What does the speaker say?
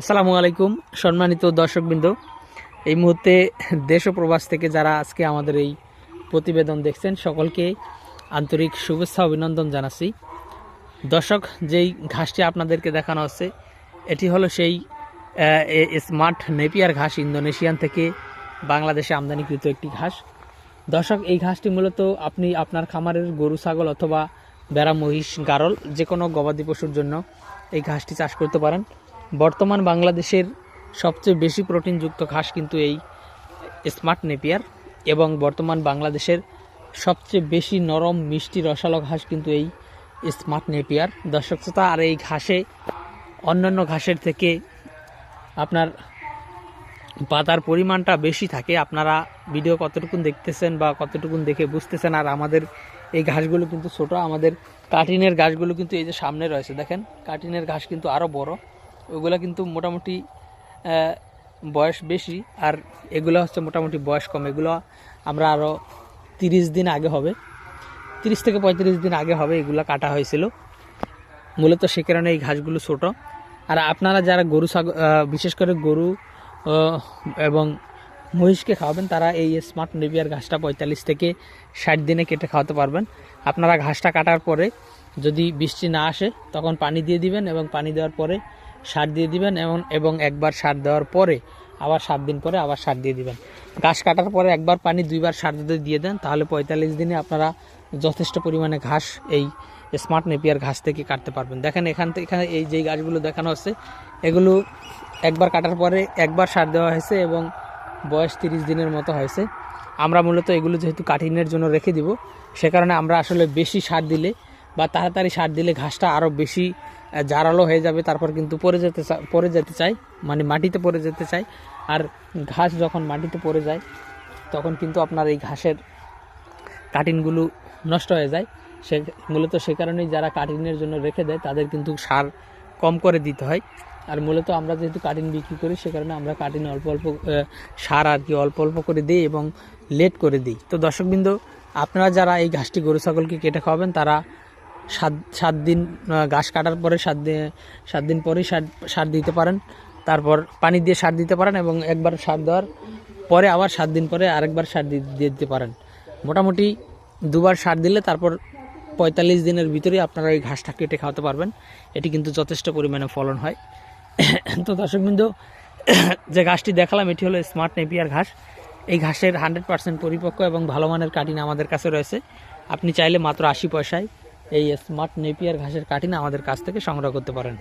আসসালামু আলাইকুম, সম্মানিত দর্শকবৃন্দ। এই মুহূর্তে দেশ ও প্রবাস থেকে যারা আজকে আমাদের এই প্রতিবেদন দেখছেন, সকলকে আন্তরিক শুভেচ্ছা, অভিনন্দন জানাচ্ছি। দর্শক, যেই ঘাসটি আপনাদেরকে দেখানো হচ্ছে, এটি হলো সেই স্মার্ট নেপিয়ার ঘাস ইন্দোনেশিয়ান থেকে বাংলাদেশে আমদানিকৃত একটি ঘাস। দর্শক, এই ঘাসটি মূলত আপনি আপনার খামারের গরু, ছাগল অথবা বেড়া, মহিষ, গারল যে কোনো গবাদি পশুর জন্য এই ঘাসটি চাষ করতে পারেন। বর্তমান বাংলাদেশের সবচেয়ে বেশি প্রোটিনযুক্ত ঘাস কিন্তু এই স্মার্ট নেপিয়ার এবং বর্তমান বাংলাদেশের সবচেয়ে বেশি নরম, মিষ্টি, রসালো ঘাস কিন্তু এই স্মার্ট নেপিয়ার। দর্শক শ্রোতা, আর এই ঘাসে, অন্যান্য ঘাসের থেকে আপনার পাতার পরিমাণটা বেশি থাকে। আপনারা ভিডিও কতটুকুন দেখতেছেন বা কতটুকুন দেখে বুঝতেছেন, আর আমাদের এই ঘাসগুলো কিন্তু ছোট। আমাদের কাটিনের ঘাসগুলো কিন্তু এই যে সামনে রয়েছে, দেখেন। কাটিনের ঘাস কিন্তু আরও বড়। ওগুলো কিন্তু মোটামুটি বয়স বেশি, আর এগুলো হচ্ছে মোটামুটি বয়স কম। এগুলো আমরা আরও তিরিশ দিন আগে হবে, তিরিশ থেকে পঁয়ত্রিশ দিন আগে হবে এগুলো কাটা হয়েছিল। মূলত সে কারণে এই ঘাসগুলো ছোট। আর আপনারা যারা গরু ছাগল বিশেষ করে গরু এবং মহিষকে খাওয়াবেন, তারা এই স্মার্ট নেভিয়ার ঘাসটা পঁয়তাল্লিশ থেকে ষাট দিনে কেটে খাওয়াতে পারবেন। আপনারা ঘাসটা কাটার পরে যদি বৃষ্টি না আসে, তখন পানি দিয়ে দিবেন এবং পানি দেওয়ার পরে সার দিয়ে দিবেন এবং এবং একবার সার দেওয়ার পরে, আবার সাত দিন পরে আবার সার দিয়ে দিবেন। ঘাস কাটার পরে একবার পানি দুইবার সার যদি দিয়ে দেন, তাহলে পঁয়তাল্লিশ দিনে আপনারা যথেষ্ট পরিমাণে ঘাস এই স্মার্ট নেপিয়ার ঘাস থেকে কাটতে পারবেন। দেখেন এখান থেকে, এখানে এই যেই গাছগুলো দেখানো হচ্ছে এগুলো একবার কাটার পরে একবার সার দেওয়া হয়েছে এবং বয়স তিরিশ দিনের মতো হয়েছে। আমরা মূলত এগুলো যেহেতু কাঠিনের জন্য রেখে দিব, সে কারণে আমরা আসলে বেশি সার দিলে বা তাড়াতাড়ি সার দিলে ঘাসটা আরও বেশি জারালো হয়ে যাবে, তারপর কিন্তু পড়ে যেতে পড়ে যেতে চাই মানে মাটিতে পড়ে যেতে চাই আর ঘাস যখন মাটিতে পড়ে যায়, তখন কিন্তু আপনার এই ঘাসের কাটিনগুলো নষ্ট হয়ে যায়। সে, মূলত সে কারণেই যারা কাটিনের জন্য রেখে দেয়, তাদের কিন্তু সার কম করে দিতে হয়। আর মূলত আমরা যেহেতু কাটিন বিক্রি করি, সে কারণে আমরা কাটিন অল্প অল্প সার আর কি অল্প অল্প করে দিই এবং লেট করে দিই। তো দর্শকবৃন্দ, আপনারা যারা এই ঘাসটি গরু, ছাগলকে কেটে খাওয়াবেন, তারা সাত সাত দিন ঘাস কাটার পরে সাত দিন সাত দিন পরেই সার সার দিতে পারেন। তারপর পানি দিয়ে সার দিতে পারেন এবং একবার সার দেওয়ার পরে আবার সাত দিন পরে আরেকবার সার দিয়ে দিতে পারেন। মোটামুটি দুবার সার দিলে তারপর পঁয়তাল্লিশ দিনের ভিতরেই আপনারা এই ঘাসটা কেটে খাওয়াতে পারবেন। এটি কিন্তু যথেষ্ট পরিমাণে ফলন হয়। তো দর্শকবৃন্দ, যে ঘাসটি দেখালাম, এটি হলো স্মার্ট নেপিয়ার ঘাস। এই ঘাসের হান্ড্রেড পার্সেন্ট পরিপক্ক এবং ভালো মানের কাটিন আমাদের কাছে রয়েছে। আপনি চাইলে মাত্র আশি পয়সায় এই স্মার্ট নেপিয়ার ঘাসের কাটিনা আমাদের কাছ থেকে সংগ্রহ করতে পারেন।